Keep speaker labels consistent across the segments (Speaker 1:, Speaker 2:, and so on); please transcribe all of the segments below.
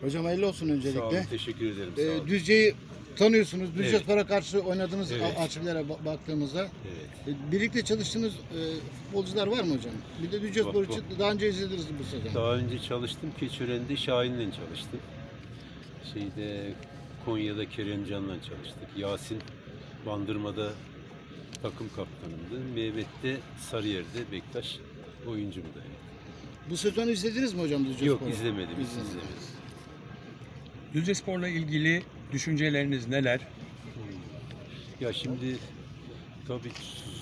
Speaker 1: Hocam hayırlı olsun
Speaker 2: Sağ olun,
Speaker 1: öncelikle.
Speaker 2: teşekkür ederim. Sağ
Speaker 1: Ee. Düzce'yi tanıyorsunuz. Düzce
Speaker 2: Evet.
Speaker 1: Spor'a karşı oynadığınız
Speaker 2: Evet.
Speaker 1: a- arşivlere ba- baktığımızda
Speaker 2: Evet.
Speaker 1: e, birlikte çalıştığınız e, futbolcular var mı hocam? Bir de Düzce
Speaker 2: Var,
Speaker 1: Spor için daha önce izlediniz bu sezon.
Speaker 2: Daha önce çalıştım. Keçören'de Şahin'le çalıştım. Şeyde Konya'da Keremcan'la çalıştık. Yasin Bandırma'da takım kaptanımdı. Mehmet'te Sarıyer'de Bektaş oyuncumdu.
Speaker 1: Bu sezon izlediniz mi hocam Düzce
Speaker 2: Yok
Speaker 1: Spor'u?
Speaker 2: izlemedim. Hiç
Speaker 1: İzlemedim.
Speaker 2: izlemedim.
Speaker 3: Düzce Spor'la ilgili düşünceleriniz neler?
Speaker 2: Ya şimdi tabii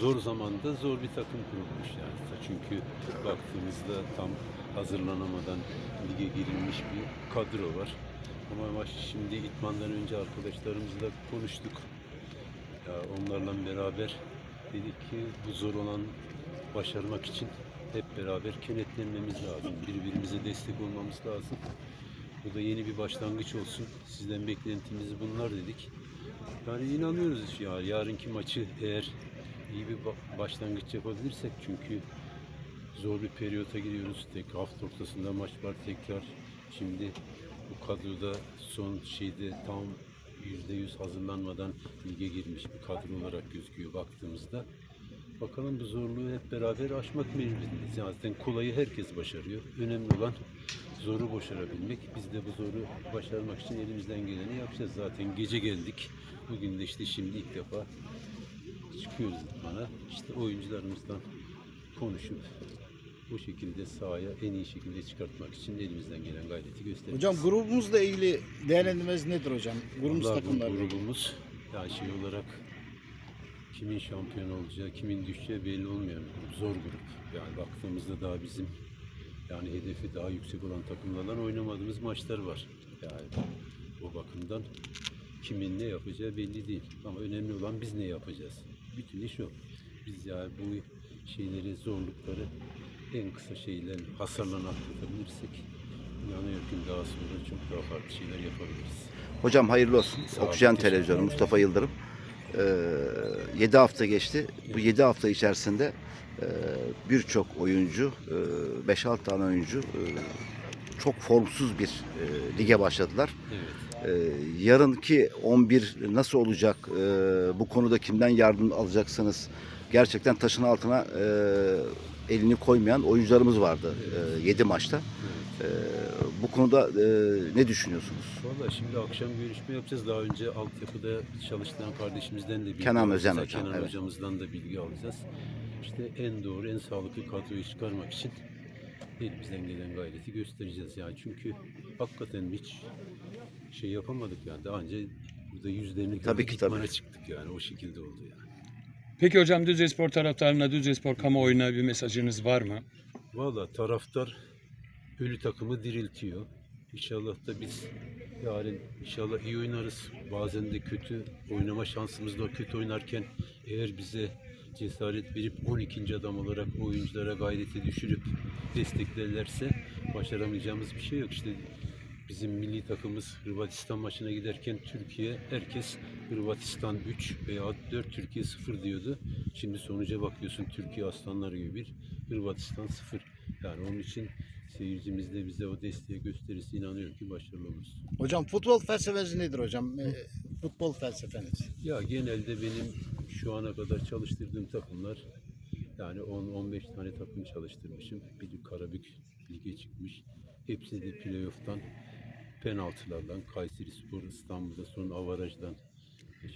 Speaker 2: zor zamanda zor bir takım kurulmuş yani. Çünkü baktığımızda tam hazırlanamadan lige girilmiş bir kadro var. Ama şimdi itmandan önce arkadaşlarımızla konuştuk. Ya onlarla beraber dedik ki bu zor olan başarmak için hep beraber kenetlenmemiz lazım. Birbirimize destek olmamız lazım. Bu da yeni bir başlangıç olsun. Sizden beklentimiz bunlar dedik. Yani inanıyoruz ya yarınki maçı eğer iyi bir ba- başlangıç yapabilirsek çünkü zor bir periyota giriyoruz. Tek hafta ortasında maç var tekrar. Şimdi bu kadroda son şeyde tam %100 hazırlanmadan lige girmiş bir kadro olarak gözüküyor baktığımızda. Bakalım bu zorluğu hep beraber aşmak mecburiyetindeyiz. Zaten kolayı herkes başarıyor. Önemli olan zoru başarabilmek. Biz de bu zoru başarmak için elimizden geleni yapacağız. Zaten gece geldik. Bugün de işte şimdi ilk defa çıkıyoruz bana. İşte oyuncularımızdan konuşup bu şekilde sahaya en iyi şekilde çıkartmak için elimizden gelen gayreti göstereceğiz.
Speaker 1: Hocam grubumuzla ilgili değerlendirmeniz nedir hocam? Grubumuz
Speaker 2: Vallahi
Speaker 1: takımlar.
Speaker 2: grubumuz yani şey olarak kimin şampiyon olacağı, kimin düşeceği belli grup. Zor grup. Yani baktığımızda daha bizim yani hedefi daha yüksek olan takımlarla oynamadığımız maçlar var. Yani o bakımdan kimin ne yapacağı belli değil. Ama önemli olan biz ne yapacağız. Bütün iş o. Biz yani bu şeyleri, zorlukları en kısa şeyle hasarla atlatabilirsek inanıyorum ki daha sonra çok daha farklı şeyler yapabiliriz.
Speaker 4: Hocam hayırlı olsun.
Speaker 2: Sağ
Speaker 4: Oksijen Televizyonu. Mustafa Yıldırım. 7 hafta geçti. Bu 7 hafta içerisinde birçok oyuncu, 5-6 tane oyuncu e, çok formsuz bir e, lige başladılar.
Speaker 2: Evet.
Speaker 4: E, yarınki 11 nasıl olacak? E, bu konuda kimden yardım alacaksınız? Gerçekten taşın altına e, elini koymayan oyuncularımız vardı 7 maçta. E, bu konuda e, ne düşünüyorsunuz?
Speaker 2: Valla şimdi akşam görüşme yapacağız. Daha önce altyapıda çalıştıran kardeşimizden de bilgi
Speaker 4: Kenan Özen hocam,
Speaker 2: Kenan
Speaker 4: evet.
Speaker 2: hocamızdan da bilgi alacağız. İşte en doğru, en sağlıklı kadroyu çıkarmak için elimizden gelen gayreti göstereceğiz. Yani çünkü hakikaten hiç şey yapamadık yani. Daha önce burada yüzlerini
Speaker 4: Tabii
Speaker 2: gördük,
Speaker 4: ki, tabii.
Speaker 2: çıktık yani. O şekilde oldu yani.
Speaker 3: Peki hocam Düzce Spor taraftarına, Düzce Spor kamuoyuna bir mesajınız var mı?
Speaker 2: Valla taraftar ölü takımı diriltiyor. İnşallah da biz yarın inşallah iyi oynarız. Bazen de kötü oynama şansımız da kötü oynarken eğer bize cesaret verip 12. adam olarak oyunculara gayreti düşürüp desteklerlerse başaramayacağımız bir şey yok. İşte bizim milli takımımız Hırvatistan maçına giderken Türkiye herkes Hırvatistan 3 veya 4 Türkiye 0 diyordu. Şimdi sonuca bakıyorsun Türkiye aslanlar gibi bir Hırvatistan 0. Yani onun için seyircimiz de bize o desteği gösterirse inanıyorum ki başarılı oluruz.
Speaker 1: Hocam futbol felsefeniz nedir hocam? E, futbol felsefeniz.
Speaker 2: Ya genelde benim şu ana kadar çalıştırdığım takımlar yani 10-15 tane takım çalıştırmışım. Biri Karabük lige çıkmış. Hepsi de playoff'tan penaltılardan Kayseri Spor İstanbul'da son avarajdan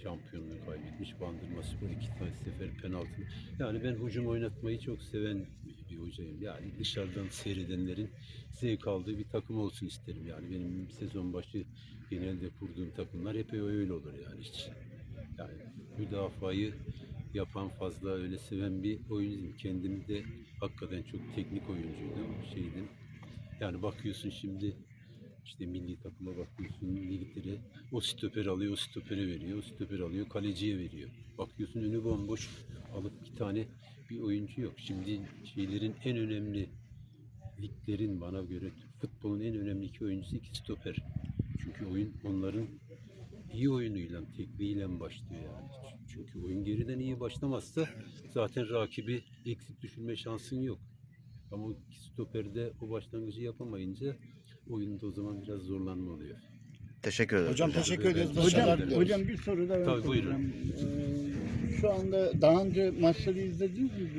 Speaker 2: şampiyonluğu kaybetmiş. Bandırma Spor iki tane sefer penaltı. Yani ben hücum oynatmayı çok seven bir hocayım. Yani dışarıdan seyredenlerin zevk aldığı bir takım olsun isterim. Yani benim sezon başı genelde kurduğum takımlar hep öyle olur yani hiç. Yani müdafayı yapan fazla öyle seven bir oyuncuyum. Kendim de hakikaten çok teknik oyuncuydum. Şeydim. Yani bakıyorsun şimdi işte milli takıma bakıyorsun liglere o stoper alıyor, o stopere veriyor, o stoper alıyor, kaleciye veriyor. Bakıyorsun önü bomboş alıp bir tane bir oyuncu yok. Şimdi şeylerin en önemli liglerin bana göre futbolun en önemli iki oyuncusu iki stoper. Çünkü oyun onların iyi oyunuyla, tekniğiyle başlıyor yani. Çünkü oyun geriden iyi başlamazsa zaten rakibi eksik düşürme şansın yok. Ama o stoperde o başlangıcı yapamayınca oyunda o zaman biraz zorlanma oluyor.
Speaker 4: Teşekkür ederim.
Speaker 1: Hocam teşekkür ediyoruz.
Speaker 2: Hocam-
Speaker 1: Başarılar
Speaker 5: Hocam,
Speaker 1: diliyoruz.
Speaker 5: hocam bir soru da ben
Speaker 2: Tabii, buyurun.
Speaker 5: Ee, şu anda daha önce maçları izlediniz mi?